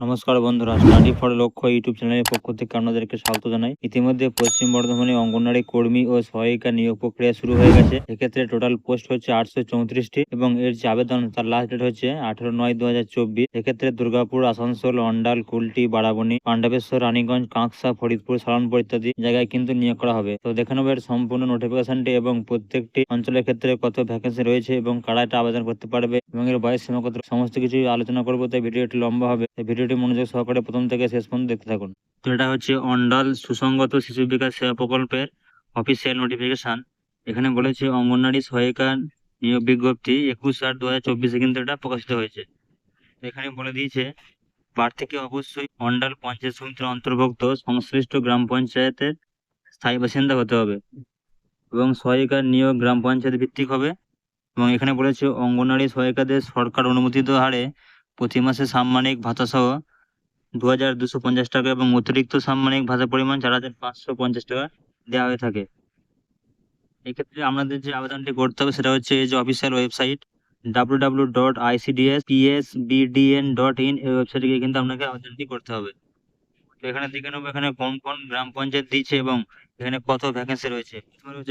নমস্কার বন্ধুরা, study for লক্ষ্য ইউটিউব চ্যানেলের পক্ষ থেকে আপনাদেরকে স্বাগত জানাই। ইতিমধ্যে পশ্চিম বর্ধমানে অঙ্গনওয়াড়ি কর্মী ও সহায়িকা নিয়োগ প্রক্রিয়া শুরু হয়ে গেছে। এক্ষেত্রে টোটাল পোস্ট হচ্ছে আটশো চৌত্রিশটি এবং এর যে আবেদন, তার লাস্ট ডেট হচ্ছে আঠারো নয় দু হাজার চব্বিশ। এক্ষেত্রে দুর্গাপুর, আসানসোল, অন্ডাল, কুলটি, বারাবণী, পাণ্ডবেশ্বর, রানীগঞ্জ, কাঁকসা, ফরিদপুর, সালনপুর ইত্যাদি জায়গায় কিন্তু নিয়োগ করা হবে। তো দেখে নেব এর সম্পূর্ণ নোটিফিকেশনটি এবং প্রত্যেকটি অঞ্চলের ক্ষেত্রে কত ভ্যাকেন্সি রয়েছে এবং কারা এটা আবেদন করতে পারবে এবং এর বয়স সীমা কত, সমস্ত কিছু আলোচনা করব, তাই ভিডিওটি লম্বা হবে। এই ভিডিওটি মনোযোগ সহকারে প্রথম থেকে শেষ পর্যন্ত দেখতে থাকুন। তো এটা হচ্ছে অন্ডাল সুসংগত শিশু বিকাশ সেবা প্রকল্পের অফিসিয়াল নোটিফিকেশন এখানে বলেছে, অঙ্গনওয়াড়ি সহায়িকা নিয়োগ বিজ্ঞপ্তি একুশ আট দু হাজার চব্বিশে কিন্তু এটা প্রকাশিত হয়েছে। এখানে বলে দিয়েছে, প্রার্থীকে অবশ্যই অন্ডাল পঞ্চায়েত সমিতির অন্তর্ভুক্ত সংশ্লিষ্ট গ্রাম পঞ্চায়েতের স্থায়ী বাসিন্দা হতে হবে এবং সহায়িকার নিয়োগ গ্রাম পঞ্চায়েত ভিত্তিক হবে। এবং এখানে বলেছে, অঙ্গনওয়াড়ি সহায়িকাদের সরকার অনুমোদিত হারে প্রতি মাসে সাম্মানিক ভাতা সহ দু হাজার দুশো পঞ্চাশ টাকা এবং অতিরিক্ত সাম্মানিক ভাতা পরিমাণ চার হাজার পাঁচশো পঞ্চাশ টাকা দেওয়া হয়ে থাকে। এক্ষেত্রে আপনাদের যে আবেদনটি করতে হবে সেটা হচ্ছে এই যে official website W W dot ICDS PS BDN dot in এই ওয়েবসাইটে গিয়ে কিন্তু আপনাকে আবেদনটি করতে হবে। তো এখানে দেখে নেব এখানে কোন কোন গ্রাম পঞ্চায়েত দিচ্ছে এবং এখানে কত ভ্যাকেন্সি রয়েছে।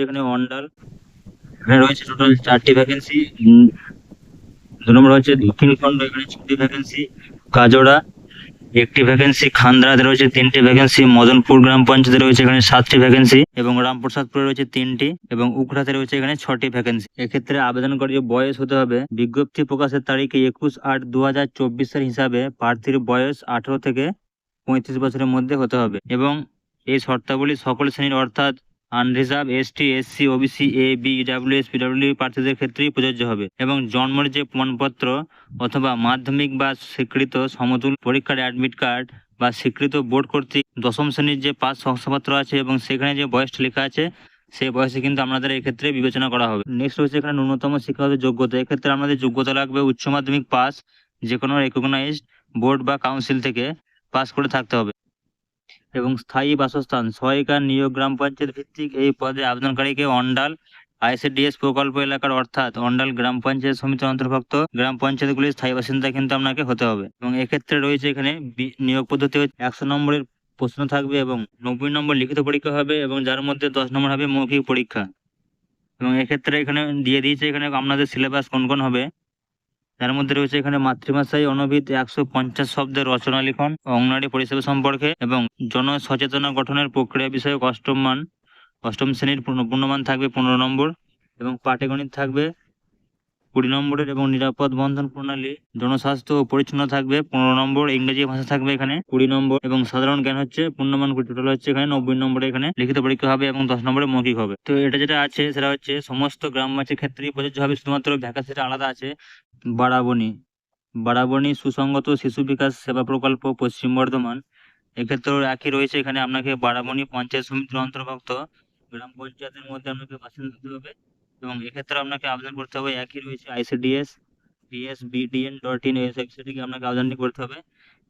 এখানে অন্ডাল এখানে রয়েছে টোটাল চারটি ভ্যাকেন্সি দু নম্বর হচ্ছে দক্ষিণখণ্ড এখানে ছটি ভ্যাকেন্সি কাজোড়া। একটি ভ্যাকেন্সি খান্দ্রাতে রয়েছে, তিনটি ভ্যাকেন্সি মদনপুর গ্রাম পঞ্চায়েতে রয়েছে এখানে সাতটি ভ্যাকেন্সি এবং রামপ্রসাদপুরে রয়েছে তিনটি এবং উখড়াতে রয়েছে এখানে ছটি ভ্যাকেন্সি এক্ষেত্রে আবেদনকারীর বয়স হতে হবে, বিজ্ঞপ্তি প্রকাশের তারিখে একুশ আট দু হাজার চব্বিশের হিসাবে প্রার্থীর বয়স আঠারো থেকে পঁয়ত্রিশ বছরের মধ্যে হতে হবে এবং এই শর্তাবলী সকল শ্রেণির অর্থাৎ unreserved ST SC OBC A B W S PW প্রার্থীদের ক্ষেত্রেই প্রযোজ্য হবে এবং জন্মের যে প্রমাণপত্র অথবা মাধ্যমিক বা স্বীকৃত সমতুল পরীক্ষার অ্যাডমিট কার্ড বা স্বীকৃত বোর্ড কর্তৃক দশম শ্রেণির যে পাস শংসাপত্র আছে এবং সেখানে যে বয়সটা লেখা আছে, সেই বয়সে কিন্তু আপনাদের এক্ষেত্রে বিবেচনা করা হবে। নেক্সট হচ্ছে এখানে ন্যূনতম শিক্ষাগত যোগ্যতা। এক্ষেত্রে আমাদের যোগ্যতা লাগবে উচ্চ মাধ্যমিক পাস যে কোনো রেকগনাইজড বোর্ড বা কাউন্সিল থেকে পাস করে থাকতে হবে। এবং স্থায়ী বাসস্থান। সহায়িকা নিয়োগ গ্রাম পঞ্চায়েত ভিত্তিক এই পদে আবেদনকারীকে অন্ডাল আইসিডিএস প্রকল্প এলাকার অর্থাৎ অন্ডাল গ্রাম পঞ্চায়েত সমিতির অন্তর্ভুক্ত। গ্রাম পঞ্চায়েতগুলির স্থায়ী বাসিন্দা কিন্তু আপনাকে হতে হবে এবং এক্ষেত্রে রয়েছে এখানে নিয়োগ পদ্ধতি একশো নম্বরের প্রশ্ন থাকবে এবং নব্বই নম্বর লিখিত পরীক্ষা হবে এবং যার মধ্যে দশ নম্বর হবে মৌখিক পরীক্ষা। এবং এক্ষেত্রে এখানে দিয়ে দিয়েছে এখানে আপনাদের সিলেবাস কোন কোন হবে। তার মধ্যে রয়েছে এখানে মাতৃভাষায় অনভিত একশো পঞ্চাশ শব্দের রচনা লিখন, অঙ্গনারী পরিষেবা সম্পর্কে এবং জনসচেতনা গঠনের প্রক্রিয়া বিষয়ক অষ্টম মান, অষ্টম শ্রেণির পূর্ণ- পূর্ণমান থাকবে পনেরো নম্বর এবং পাটিগণিত থাকবে কুড়ি নম্বরের এবং নিরাপদ বন্ধন প্রণালী, জনস্বাস্থ্য ও পরিচ্ছন্ন থাকবে, পনেরো নম্বর ইংরেজি ভাষা থাকবে এখানে, কুড়ি নম্বর এবং সাধারণ জ্ঞান হচ্ছে, পূর্ণমান টোটাল হচ্ছে এখানে নব্বই নম্বরে এখানে লিখিত পরীক্ষা হবে এবং দশ নম্বরে মৌখিক হবে। তো এটা যেটা আছে সেটা হচ্ছে সমস্ত গ্রামবাসীর ক্ষেত্রেই প্রযোজ্য হবে, শুধুমাত্র ভ্যাকান্সিটা আলাদা আছে বাড়াবনি বাড়াবনি সুসংগত শিশু বিকাশ সেবা প্রকল্প পশ্চিম বর্ধমান। এক্ষেত্রেও একই রয়েছে এখানে, আপনাকে বাড়াবনি পঞ্চায়েত সমিতির অন্তর্ভুক্ত, গ্রাম পঞ্চায়েতের মধ্যে আপনাকে বাসিন্দা হবে। এবং এক্ষেত্রে আপনাকে আবেদন করতে হবে একই রয়েছে ICDS PS BDN dot in এই ওয়েবসাইটে আপনাকে আবেদনটি করতে হবে।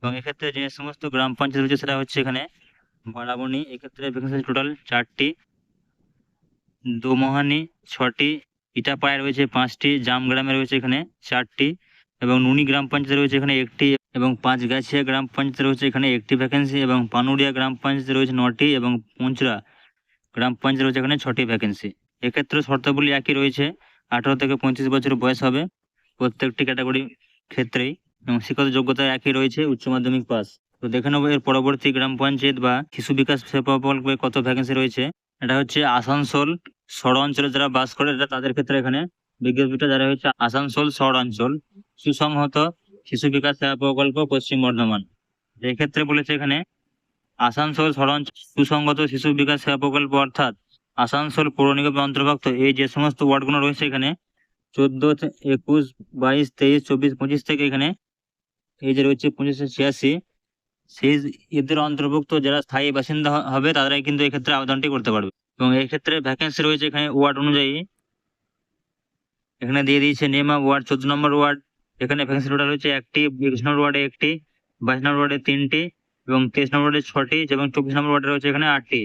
এবং এক্ষেত্রে যে সমস্ত গ্রাম পঞ্চায়েত রয়েছে সেটা হচ্ছে এখানে বাড়াবনি এক্ষেত্রে ভ্যাকেন্সি টোটাল চারটি, দোমোহানি ছটি, ইটাপাড়ায় রয়েছে পাঁচটি, জামগ্রামে রয়েছে এখানে চারটি, এবং নুনি গ্রাম পঞ্চায়েত রয়েছে এখানে একটি, এবং পাঁচগাছিয়া গ্রাম পঞ্চায়েত রয়েছে এখানে একটি ভ্যাকেন্সি এবং পানুরিয়া গ্রাম পঞ্চায়েত রয়েছে নটি, এবং পুঞ্চরা গ্রাম পঞ্চায়েত রয়েছে এখানে ছটি ভ্যাকেন্সি এক্ষেত্রে শর্তাবলী একই রয়েছে। আঠারো থেকে পঁয়ত্রিশ বছর বয়স হবে প্রত্যেকটি ক্যাটাগরি ক্ষেত্রেই এবং শিক্ষাগত যোগ্যতা একই রয়েছে, উচ্চ মাধ্যমিক পাস। তো দেখে নেব এর পরবর্তী গ্রাম পঞ্চায়েত বা শিশু বিকাশ প্রকল্পে কত ভ্যাকেন্সি রয়েছে। এটা হচ্ছে আসানসোল শহর অঞ্চলে যারা বাস করে এটা তাদের ক্ষেত্রে এখানে বিজ্ঞপ্তিটা যারা হচ্ছে আসানসোল শহর অঞ্চল। সুসংহত শিশু বিকাশ সেবা প্রকল্প পশ্চিম বর্ধমান। এক্ষেত্রে বলেছে এখানে আসানসোল শহর সুসংগত শিশু বিকাশ সেবা প্রকল্প অর্থাৎ আসানসোল পৌর নিগমের অন্তর্ভুক্ত। এই যে সমস্ত ওয়ার্ডগুলো রয়েছে এখানে, চোদ্দ, একুশ, বাইশ, তেইশ, চব্বিশ, পঁচিশ থেকে এখানে, এই যে রয়েছে পঁচিশশো ছিয়াশি। সেই এদের অন্তর্ভুক্ত যারা স্থায়ী বাসিন্দা হবে, তারাই কিন্তু এক্ষেত্রে আবেদনটি করতে পারবে। এবং এক্ষেত্রে ভ্যাকেন্সি রয়েছে এখানে ওয়ার্ড অনুযায়ী। এখানে দিয়ে দিয়েছে নেমা ওয়ার্ড, চোদ্দ নম্বর ওয়ার্ড। এখানে ভ্যাকেন্সি টোটাল হচ্ছে একটি, একুশ নম্বর ওয়ার্ডে একটি, বাইশ নম্বর ওয়ার্ডে তিনটি এবং তেইশ নম্বর ওয়ার্ডে ছটি এবং চব্বিশ নম্বর ওয়ার্ডে রয়েছে এখানে আটটি।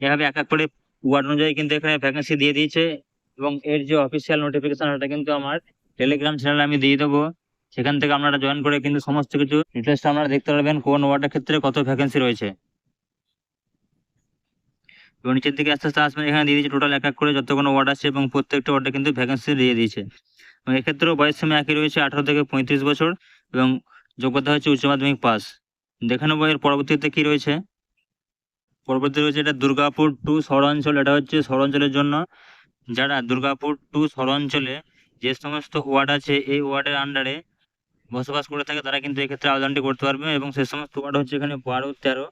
এভাবে এক এক করে ওয়ার্ড অনুযায়ী কিন্তু এখানে ভ্যাকেন্সি দিয়ে দিয়েছে এবং এর যে অফিসিয়াল নোটিফিকেশন ওটা কিন্তু আমার টেলিগ্রাম চ্যানেলে আমি দিয়ে দেবো। সেখান থেকে আপনারা জয়েন করে কিন্তু সমস্ত কিছু ডিটেলসটা আপনারা দেখতে পারবেন, কোন ওয়ার্ডের ক্ষেত্রে কত ভ্যাকেন্সি রয়েছে। এবং নিচের দিকে আস্তে আস্তে আসবেন, এখানে দিয়ে দিয়েছে টোটাল এক এক করে যতগুলো ওয়ার্ড আছে এবং প্রত্যেকটা ওয়ার্ডে কিন্তু ভ্যাকেন্সি দিয়ে দিয়েছে। এবং এক্ষেত্রেও বয়স সীমা একই রয়েছে, আঠারো থেকে পঁয়ত্রিশ বছর এবং যোগ্যতা হচ্ছে উচ্চ মাধ্যমিক পাস দেখে নেব এর পরবর্তীতে কি রয়েছে। পরবর্তী রয়েছে এটা দুর্গাপুর টু শহরাঞ্চল, এটা হচ্ছে শহরাঞ্চলের জন্য। যারা দুর্গাপুর টু শহরাঞ্চলে যে সমস্ত ওয়ার্ড আছে, এই ওয়ার্ডের আন্ডারে বসবাস করে থাকে, তারা কিন্তু এক্ষেত্রে আবেদনটি করতে পারবে এবং সে সমস্ত ওয়ার্ড হচ্ছে এখানে বারো, তেরো,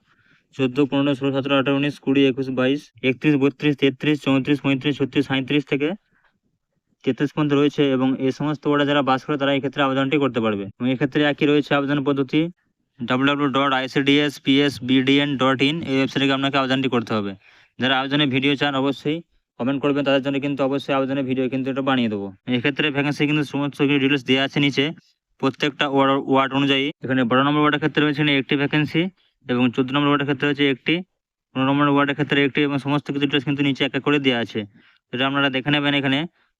চোদ্দ, পনেরো, ষোলো, সতেরো, আঠারো, উনিশ, কুড়ি, একুশ, বাইশ, একত্রিশ, বত্রিশ, তেত্রিশ, চৌত্রিশ, পঁয়ত্রিশ, ছত্রিশ সাঁত্রিশ থেকে তেত্রিশ পর্যন্ত রয়েছে এবং এই সমস্ত ওয়ার্ডে যারা বাস করে, তারা এক্ষেত্রে আবেদনটি করতে পারবে। এবং এক্ষেত্রে একই রয়েছে আবেদন পদ্ধতি। W dot ICDS PS BDN dot in এই ওয়েবসাইটে আপনাকে আবেদনটি করতে হবে। যারা আবেদনের ভিডিও চান অবশ্যই কমেন্ট করবেন, তাদের জন্য কিন্তু অবশ্যই আবেদনের ভিডিও কিন্তু এটা বানিয়ে দেবো। এক্ষেত্রে ভ্যাকেন্সি কিন্তু সমস্ত কিছু ডিটেলস দেওয়া আছে নিচে। প্রত্যেকটা ওয়ার্ড ওয়ার্ড অনুযায়ী এখানে বারো নম্বর ওয়ার্ডের ক্ষেত্রে রয়েছে একটি ভ্যাকেন্সি এবং চোদ্দ নম্বর ওয়ার্ডের ক্ষেত্রে রয়েছে একটি, পনেরো নম্বর ওয়ার্ডের ক্ষেত্রে একটি এবং সমস্ত কিছু ডিটেলস কিন্তু নিচে এক এক করে দেওয়া আছে। এটা আপনারা দেখে নেবেন এখানে।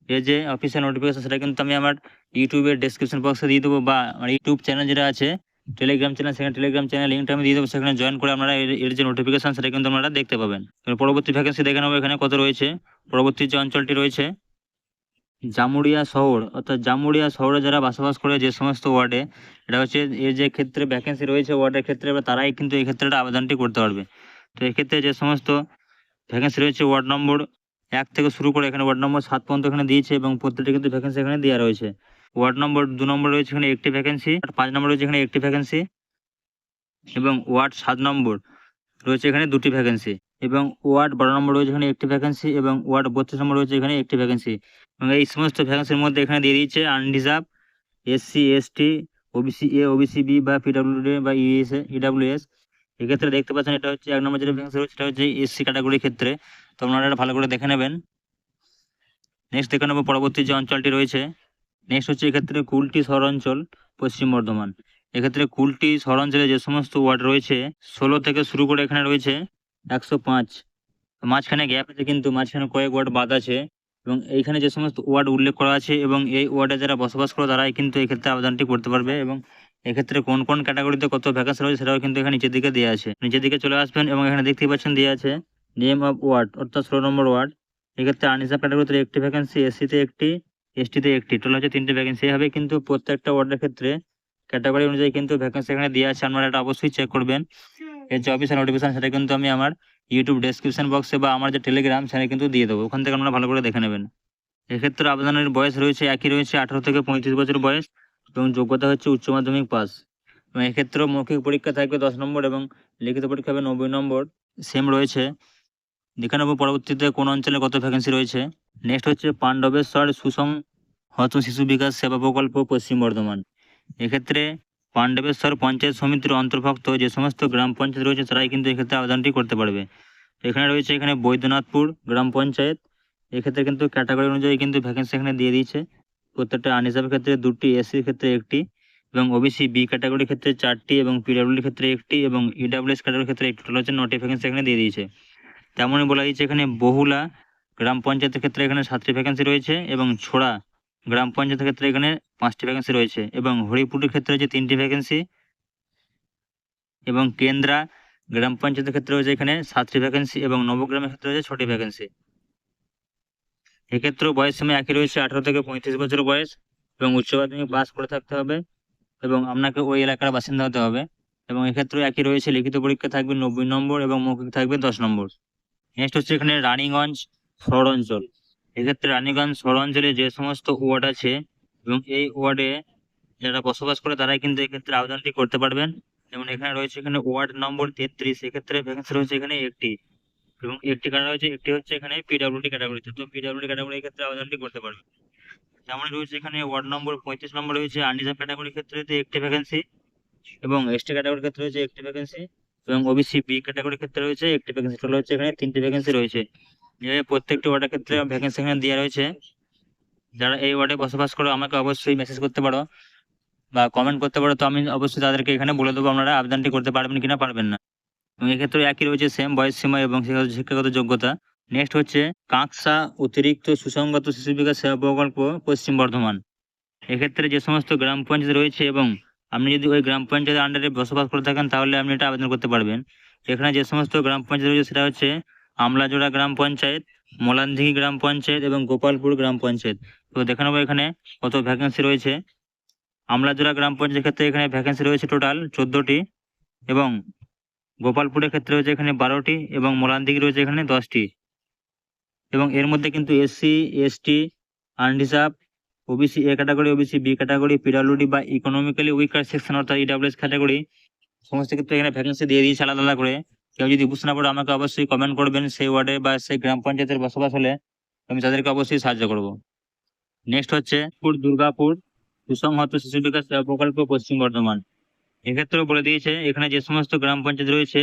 এই যে অফিসিয়াল নোটিফিকেশন সেটা কিন্তু আমি আমার ইউটিউবের ডেসক্রিপশন বক্সে দিয়ে দেবো বা আমার ইউটিউব চ্যানেল যেটা আছে টেলিগ্রাম চ্যানেল সেখানে টেলিগ্রাম চ্যানেল লিঙ্কটা আমি দিয়ে দেবো, সেখানে জয়েন করে আপনারা এর- যে নোটিফিকেশন সেটা কিন্তু আপনারা দেখতে পাবেন। পরবর্তী ভ্যাকেন্সি দেখে নেব, এখানে কত রয়েছে। পরবর্তী যে অঞ্চলটি রয়েছে, জামুড়িয়া শহর, অর্থাৎ জামুড়িয়া শহরে যারা বসবাস করে যে সমস্ত ওয়ার্ডে, এটা হচ্ছে এর যে ক্ষেত্রে ভ্যাকেন্সি রয়েছে ওয়ার্ডের ক্ষেত্রে তারাই কিন্তু এই ক্ষেত্রে আবেদনটি করতে পারবে। তো এক্ষেত্রে যে সমস্ত ভ্যাকেন্সি রয়েছে, ওয়ার্ড নম্বর এক থেকে শুরু করে এখানে ওয়ার্ড নম্বর সাত পর্যন্ত এখানে দিয়েছে এবং প্রত্যেকটা কিন্তু ভ্যাকেন্সি এখানে দেওয়া রয়েছে। ওয়ার্ড নম্বর দু নম্বর রয়েছে এখানে একটি ভ্যাকেন্সি আর পাঁচ নম্বর রয়েছে এখানে একটি ভ্যাকেন্সি এবং ওয়ার্ড সাত নম্বর রয়েছে এখানে দুটি ভ্যাকেন্সি এবং ওয়ার্ড বারো নম্বর রয়েছে এখানে একটি ভ্যাকেন্সি এবং ওয়ার্ড বত্রিশ নম্বর রয়েছে এখানে একটি ভ্যাকেন্সি এবং এই সমস্ত ভ্যাকেন্সির মধ্যে এখানে দিয়ে দিয়েছে unreserve SC ST OBC A OBC B বা পিডাব্লিউডি বা ইএস ইডাব্লিউএস এক্ষেত্রে দেখতে পাচ্ছেন এটা হচ্ছে এক নম্বর যেটা ভ্যাকেন্সি রয়েছে সেটা হচ্ছে এসসি ক্যাটাগরির ক্ষেত্রে। তো আপনারা ভালো করে দেখে নেবেন। নেক্সট দেখে নেব পরবর্তী যে অঞ্চলটি রয়েছে। নেক্সট হচ্ছে এক্ষেত্রে কুলটি শহরাঞ্চল পশ্চিম বর্ধমান। এক্ষেত্রে কুলটি শহরাঞ্চলে যে সমস্ত ওয়ার্ড রয়েছে, ষোলো থেকে শুরু করে এখানে রয়েছে একশো পাঁচ। মাঝখানে গ্যাপ আছে কিন্তু মাঝখানে কয়েক ওয়ার্ড বাদ আছে এবং এইখানে যে সমস্ত ওয়ার্ড উল্লেখ করা আছে এবং এই ওয়ার্ডে যারা বসবাস করে তারাই কিন্তু এক্ষেত্রে আবেদনটি করতে পারবে এবং এক্ষেত্রে কোন কোন ক্যাটাগরিতে কত ভ্যাকেন্সি রয়েছে সেটাও কিন্তু এখানে নিচের দিকে দেওয়া আছে। নিচের দিকে চলে আসবেন এবং এখানে দেখতেই পাচ্ছেন দেওয়া আছে নেম অফ ওয়ার্ড অর্থাৎ ষোলো নম্বর ওয়ার্ড এক্ষেত্রে আনরিজার্ভ ক্যাটাগরিতে একটি ভ্যাকেন্সি এসসিতে একটি এসটিতে একটি। টোটাল হচ্ছে তিনটে ভ্যাকেন্সি হবে, কিন্তু প্রত্যেকটা ওয়ার্ডের ক্ষেত্রে ক্যাটাগরি অনুযায়ী কিন্তু ভ্যাকেন্সি এখানে দেওয়া আছে, আপনারা এটা অবশ্যই চেক করবেন। এর যে অফিসিয়াল নোটিফিকেশন সেটা কিন্তু আমি আমার ইউটিউব ডেসক্রিপশন বক্সে বা আমার যে টেলিগ্রাম সেখানে কিন্তু দিয়ে দেবো। ওখান থেকে আপনারা ভালো করে দেখে নেবেন। এক্ষেত্রে আবেদনের বয়স রয়েছে, একই রয়েছে, আঠারো থেকে পঁয়ত্রিশ বছর বয়স এবং যোগ্যতা হচ্ছে উচ্চ মাধ্যমিক পাস। এবং এক্ষেত্রেও মৌখিক পরীক্ষা থাকবে দশ নম্বর এবং লিখিত পরীক্ষা হবে নব্বই নম্বর। সেম রয়েছে। দেখে নেব পরবর্তীতে কোন অঞ্চলে কত ভ্যাকেন্সি রয়েছে। নেক্সট হচ্ছে পাণ্ডবেশ্বর সুসং হত শিশু বিকাশ সেবা প্রকল্প পশ্চিম বর্ধমান। এক্ষেত্রে পাণ্ডবেশ্বর পঞ্চায়েত সমিতির অন্তর্ভুক্ত যে সমস্ত গ্রাম পঞ্চায়েত রয়েছে, তারাই কিন্তু এক্ষেত্রে আবেদনটি করতে পারবে। এখানে রয়েছে এখানে বৈদ্যনাথপুর গ্রাম পঞ্চায়েত। এক্ষেত্রে কিন্তু ক্যাটাগরি অনুযায়ী কিন্তু ভ্যাকেন্সি এখানে দিয়ে দিয়েছে। প্রত্যেকটা আনরিজার্ভ ক্ষেত্রে দুটি এসসির ক্ষেত্রে একটি এবং ওবিসি বি ক্যাটাগরির ক্ষেত্রে চারটি এবং পিডাব্লিউডির ক্ষেত্রে একটি এবং ইডাব্লিউএস ক্যাটাগরির ক্ষেত্রে একটি টোটাল হচ্ছে নটি ভ্যাকেন্সি এখানে দিয়ে দিয়েছে। তেমনই বলা হয়েছে এখানে বহুলা গ্রাম পঞ্চায়েতের ক্ষেত্রে এখানে সাতটি ভ্যাকেন্সি রয়েছে এবং ছোড়া গ্রাম পঞ্চায়েতের ক্ষেত্রে এখানে পাঁচটি ভ্যাকেন্সি রয়েছে এবং হরিপুরের ক্ষেত্রে রয়েছে তিনটি ভ্যাকেন্সি এবং কেন্দ্রা গ্রাম পঞ্চায়েতের ক্ষেত্রে রয়েছে এখানে সাতটি ভ্যাকেন্সি এবং নবগ্রামের ক্ষেত্রে রয়েছে ছটি ভ্যাকেন্সি এক্ষেত্রেও বয়স সীমা একই রয়েছে, আঠারো থেকে পঁয়ত্রিশ বছর বয়স এবং উচ্চ মাধ্যমিক পাস করে থাকতে হবে এবং আপনাকে ওই এলাকার বাসিন্দা হতে হবে এবং এক্ষেত্রেও একই রয়েছে, লিখিত পরীক্ষা থাকবে নব্বই নম্বর এবং মৌখিক থাকবে দশ নম্বর। নেক্সট হচ্ছে এখানে রানীগঞ্জ শহর অঞ্চল এক্ষেত্রে রানীগঞ্জ শহর অঞ্চলে যে সমস্ত ওয়ার্ড আছে এবং এই ওয়ার্ডে যারা বসবাস করে, তারাই কিন্তু এক্ষেত্রে আবেদনটি করতে পারবেন। যেমন এখানে রয়েছে এখানে ওয়ার্ড নম্বর তেত্রিশ, এক্ষেত্রে ভ্যাকেন্সি রয়েছে এখানে একটি। এবং একটি কাটা রয়েছে, একটি হচ্ছে এখানে পিডাব্লিউডি ক্যাটাগরিতে তো। পিডাব্লিউডি ক্যাটাগরি ক্ষেত্রে আবেদনটি করতে পারবে যেমন রয়েছে এখানে ওয়ার্ড নম্বর পঁয়ত্রিশ নম্বর রয়েছে আনরিজার্ভ ক্যাটাগরির ক্ষেত্রে একটি ভ্যাকেন্সি এবং এসটি ক্যাটাগরির ক্ষেত্রে রয়েছে একটি ভ্যাকেন্সি এবং ওবিসি বি ক্যাটাগরির ক্ষেত্রে রয়েছে, একটি ভ্যাকেন্সি টোটাল হচ্ছে এখানে, তিনটি ভ্যাকেন্সি রয়েছে। এভাবে প্রত্যেকটি ওয়ার্ডের ক্ষেত্রে ভ্যাকেন্সি এখানে দেওয়া রয়েছে। যারা এই ওয়ার্ডে বসবাস করো, আমাকে অবশ্যই মেসেজ করতে পারো বা কমেন্ট করতে পারো। তো আমি অবশ্যই তাদেরকে এখানে বলে দেবো, আপনারা আবেদনটি করতে পারবেন কিনা, পারবেন না। এবং এক্ষেত্রে একই রয়েছে সেম বয়স সীমা এবং শিক্ষাগত- যোগ্যতা। নেক্সট হচ্ছে, কাঁকসা অতিরিক্ত সুসংগত শিশু বিকাশ সেবা প্রকল্প পশ্চিম বর্ধমান। এক্ষেত্রে যে সমস্ত গ্রাম পঞ্চায়েত রয়েছে এবং আপনি যদি ওই গ্রাম পঞ্চায়েতের আন্ডারে বসবাস করে থাকেন, তাহলে আপনি এটা আবেদন করতে পারবেন। এখানে যে সমস্ত গ্রাম পঞ্চায়েত রয়েছে, সেটা হচ্ছে আমলাজোড়া গ্রাম পঞ্চায়েত, মোলানদিঘি গ্রাম পঞ্চায়েত এবং গোপালপুর গ্রাম পঞ্চায়েত। তো দেখে নেব এখানে কত ভ্যাকেন্সি রয়েছে। আমলাজোড়া গ্রাম পঞ্চায়েত ক্ষেত্রে এখানে ভ্যাকেন্সি রয়েছে টোটাল চোদ্দোটি এবং গোপালপুরের ক্ষেত্রে রয়েছে এখানে বারোটি এবং মোলানদিঘি রয়েছে এখানে দশটি। এবং এর মধ্যে কিন্তু SC ST unreserve OBC A category OBC B category PWD বা ইকোনমিক্যালি উইকার সেকশন অর্থাৎ ইডাব্লিউএস ক্যাটাগরি সমস্ত ক্ষেত্রে এখানে ভ্যাকেন্সি দিয়ে দিয়েছে আলাদা আলাদা করে। কেউ যদি বুঝতে না পারে, আমাকে অবশ্যই কমেন্ট করবেন সেই ওয়ার্ডে বা সেই গ্রাম পঞ্চায়েতের বসবাস হলে আমি তাদেরকে অবশ্যই সাহায্য করব। নেক্সট হচ্ছে পুর দুর্গাপুর, সুসংহত শিশু বিকাশ প্রকল্প, পশ্চিম বর্ধমান। এক্ষেত্রেও বলে দিয়েছে, এখানে যে সমস্ত গ্রাম পঞ্চায়েত রয়েছে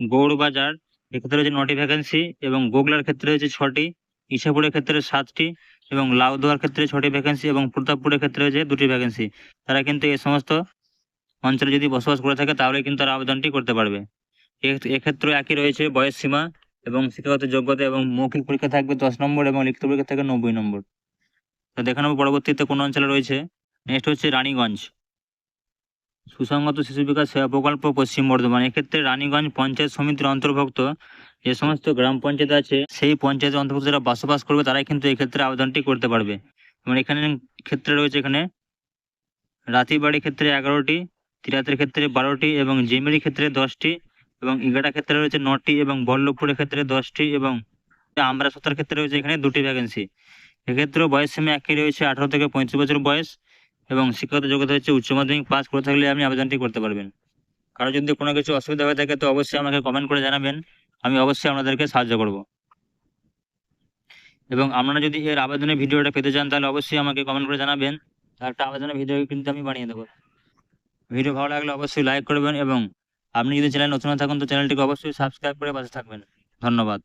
গৌড়বাজার এক্ষেত্রে রয়েছে নটি ভ্যাকেন্সি এবং গোগলার ক্ষেত্রে রয়েছে ছটি ইসাপুরের ক্ষেত্রে সাতটি এবং লাউদোয়ার ক্ষেত্রে ছটি ভ্যাকেন্সি এবং প্রতাপপুরের ক্ষেত্রে রয়েছে দুটি ভ্যাকেন্সি তারা কিন্তু এই সমস্ত অঞ্চলে যদি বসবাস করে থাকে, তাহলে কিন্তু তারা আবেদনটি করতে পারবে। এক্ষেত্রে একই রয়েছে বয়স সীমা এবং শিক্ষাগত যোগ্যতা এবং মৌখিক পরীক্ষা থাকবে দশ নম্বর এবং লিখিত পরীক্ষা থাকবে নব্বই নম্বর। তো দেখে নেব পরবর্তীতে কোন অঞ্চলে রয়েছে? নেক্সট হচ্ছে রানীগঞ্জ। সুসংগত শিশু বিকাশ সেবা প্রকল্প পশ্চিম বর্ধমান। এক্ষেত্রে রানীগঞ্জ পঞ্চায়েত সমিতির অন্তর্ভুক্ত যে সমস্ত গ্রাম পঞ্চায়েত আছে, সেই পঞ্চায়েতের অন্তর্ভুক্ত যারা বসবাস করবে, তারাই কিন্তু এই ক্ষেত্রে আবেদনটি করতে পারবে। এবং এখানে ক্ষেত্রে রয়েছে এখানে রাতিবাড়ি ক্ষেত্রে এগারোটি, তিরাতের ক্ষেত্রে বারোটি এবং জেমিরি ক্ষেত্রে দশটি এবং ইগাটা ক্ষেত্রে রয়েছে নটি এবং বল্লভপুরের ক্ষেত্রে দশটি এবং আমরা সত্তর ক্ষেত্রে রয়েছে এখানে দুটি ভ্যাকেন্সি এক্ষেত্রেও বয়স সীমা একই রয়েছে, আঠারো থেকে পঁয়ত্রিশ বছর বয়স এবং শিক্ষাগত যোগ্যতা হচ্ছে উচ্চ মাধ্যমিক পাস করে থাকলে আপনি আবেদনটি করতে পারবেন। কারও যদি কোনো কিছু অসুবিধা হয়ে থাকে, তো অবশ্যই আমাকে কমেন্ট করে জানাবেন। আমি অবশ্যই আপনাদেরকে সাহায্য করব। এবং আপনারা যদি এর আবেদনের ভিডিওটা পেতে চান, তাহলে অবশ্যই আমাকে কমেন্ট করে জানাবেন। একটা আবেদনের ভিডিও কিন্তু আমি বানিয়ে দেবো। ভিডিও ভালো লাগলে অবশ্যই লাইক করবেন এবং আপনি যদি চ্যানেল নতুন থাকুন, তো চ্যানেলটিকে অবশ্যই সাবস্ক্রাইব করে পাশে থাকবেন। ধন্যবাদ।